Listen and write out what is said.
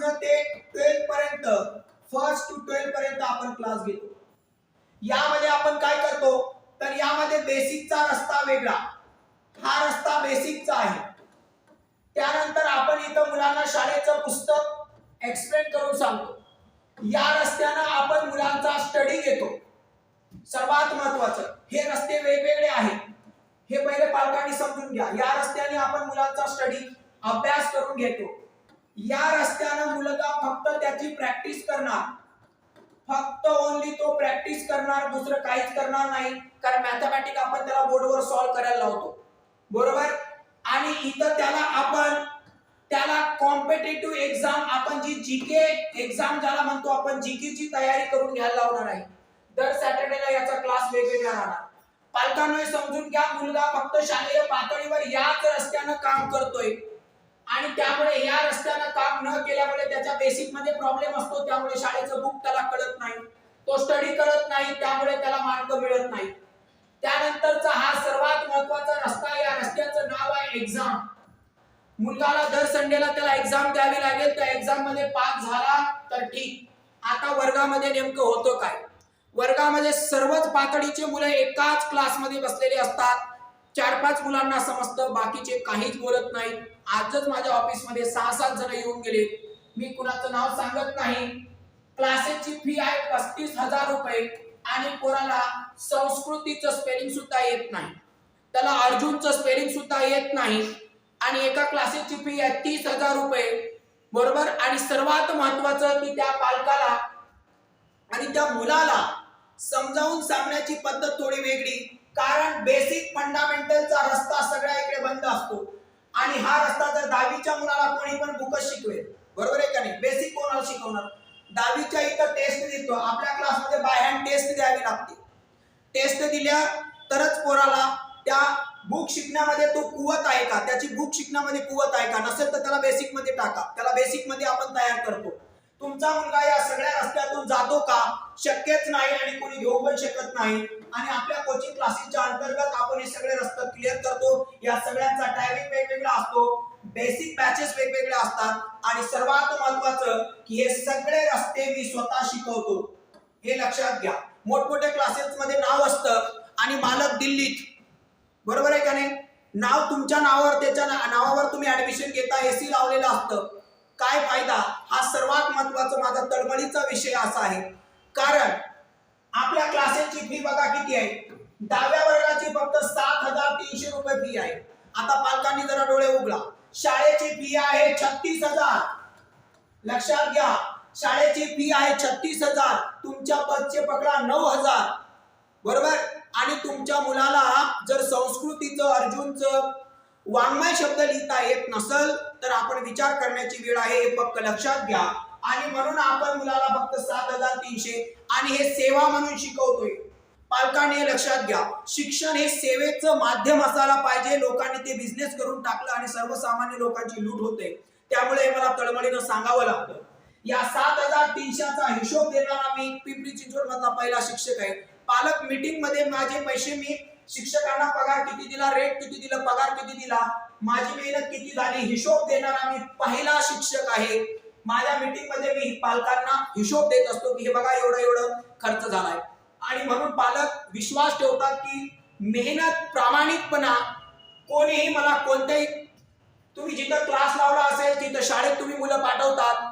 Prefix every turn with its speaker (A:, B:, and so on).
A: पासन ते ट्वेल्थ पर्यंत फर्स्ट टू ट्वेल्थ पर्यंत आपण क्लास घेतो. यामध्ये आपण काय करतो? तर यामध्ये बेसिकचा रस्ता वेगळा. हा रस्ता बेसिकचा आहे. त्यानंतर आपण इथं मुलांना शाळेचं पुस्तक एक्सप्लेन करून सांगतो. या रस्त्यानं आपण मुलांचा स्टडी घेतो. सर्वात महत्वाचं हे रस्ते वेगवेगळे आहेत. हे पहिले पालकांनी समजून घ्या. या रस्त्याने आपण मुलांचा स्टडी अभ्यास करून घेतो. या रस्त्या मुलगा फक्त त्याची प्रॅक्टिस करणार. फक्त ओनली तो प्रॅक्टिस करणार दुसरं काहीच करणार नाही. कारण मॅथमॅटिक आपण त्याला बोर्डवर सॉल्व्ह करायला लावतो. बरोबर? आणि इथं त्याला आपण त्याला कॉम्पिटेटिव्ह एक्झाम आपण जी जीके एक्झाम ज्याला म्हणतो आपण जीके ची तयारी करून घ्यायला लावणार आहे. दर सॅटर्डेला याचा क्लास वेगवेगळा राहणार. पालकांना समजून घ्या मुलगा फक्त शालेय पातळीवर याच रस्त्यानं काम करतोय. आणि त्यामुळे या रस्त्यानं काम न केल्यामुळे त्याच्या बेसिकमध्ये प्रॉब्लेम असतो. त्यामुळे शाळेचं बुक त्याला कळत नाही. तो स्टडी करत नाही त्यामुळे त्याला मार्क मिळत नाही. त्यानंतरचा हा सर्वात महत्त्वाचा रस्ता या रस्त्याचं नाव आहे एक्झाम मुलगाला दर संडेला त्याला एक्झाम द्यावी लागेल. त्या एक्झाममध्ये पास झाला तर ठीक. आता वर्गामध्ये नेमकं होतं काय? वर्गामध्ये सर्वच पातळीचे मुलं एकाच क्लासमध्ये बसलेले असतात. चार पाच मुलांना समजतं बाकीचे काहीच बोलत नाही आजच माझ्या ऑफिसमध्ये सहा सात जण येऊन गेले. मी कुणाचं नाव सांगत नाही. क्लासेसची फी आहे पस्तीस हजार रुपये आणि कोणाला संस्कृतीचं स्पेलिंग सुद्धा येत नाही. त्याला अर्जुनचं स्पेलिंग सुद्धा येत नाही. आणि एका क्लासेसची फी आहे तीस हजार रुपये. बरोबर? आणि सर्वात महत्वाचं की त्या पालकाला आणि त्या मुलाला समजावून सांगण्याची पद्धत थोडी वेगळी. कारण बेसिक फंडामेंटलचा रस्ता सगळ्या इकडे बंद असतो. आणि हा रस्ता जर दहावीच्या मुलाला कोणी पण बुकच शिकवेल बरोबर आहे का नाही? बेसिक कोणाला शिकवणार? दहावीच्या इथं टेस्ट देतो. आपल्या क्लासमध्ये बाय हँड टेस्ट द्यावी लागते. टेस्ट दिल्या तरच पोराला त्या बुक शिकण्यामध्ये तो कुवत आहे का? त्याची बुक शिकण्यामध्ये कुवत आहे का? नसेल तर त्याला बेसिकमध्ये टाका. त्याला बेसिकमध्ये आपण तयार करतो. तुमचा मुलगा या सगळ्या रस्त्यातून जातो का? शक्यच नाही आणि कोणी घेऊ पण शकत नाही. आणि आपल्या कोचिंग क्लासेसच्या अंतर्गत आपण हे सगळे रस्ते क्लिअर करतो. या सगळ्यांचा टायमिंग वेगवेगळा असतो. बेसिक बॅचेस वेगवेगळे असतात. आणि सर्वात महत्वाचं की हे सगळे रस्ते मी स्वतः शिकवतो. हे लक्षात घ्या. मोठमोठ्या क्लासेस मध्ये नाव असतं आणि मालक दिल्लीत. बरोबर आहे का नाही? नाव तुमच्या नावावर त्याच्या नावावर तुम्ही ऍडमिशन घेता एसी लावलेलं असतं. काय फायदा? सर्वात महत्त्वाचा माझा तळमळीचा विषय असा आहे. कारण आपल्या क्लासेसची फी बघा किती आहे? दहाव्या वर्गाची फक्त सात हजार तीनशे रुपये फी आहे. आता पालकांनी जरा डोळे उघडा. शाळेची फी आहे छत्तीस हजार. लक्षात घ्या. शाळेची फी आहे छत्तीस हजार. तुमच्या बसचे पकडा नऊ हजार. बरोबर? आणि तुमच्या मुलाला जर संस्कृतीचं अर्जुनचं वाङ्मय शब्द लिहिता येत नसल तर आपण विचार करण्याची वेळ आहे हे फक्त लक्षात घ्या. आणि म्हणून आपण मुलाला फक्त सात हजार तीनशे आणि हे सेवा म्हणून शिकवतोय. पालकांनी हे लक्षात घ्या. शिक्षण हे सेवेचं माध्यम असायला पाहिजे. लोकांनी ते बिझनेस करून टाकलं आणि सर्वसामान्य लोकांची लूट होते. त्यामुळे हे मला तळमळीनं सांगावं लागतं. या सात हजार तीनशेचा हिशोब देणारा मी पिंपरी चिंचवड मधला पहिला शिक्षक आहे. पालक मीटिंगमध्ये माझे पैसे मी शिक्षकांना पगार किती दिला रेट किती दिला पगार किती दिला? माझी मेहनत किती झाली? हिशोब देणारा मी पहिला शिक्षक आहे. माझ्या मीटिंगमध्ये मी पालकांना हिशोब देत असतो की हे बघा एवढं एवढं खर्च झालाय. आणि म्हणून पालक विश्वास ठेवतात की मेहनत प्रामाणिकपणा कोणीही मला कोणत्याही तुम्ही जिथं क्लास लावला असेल तिथं शाळेत तुम्ही मुलं पाठवतात.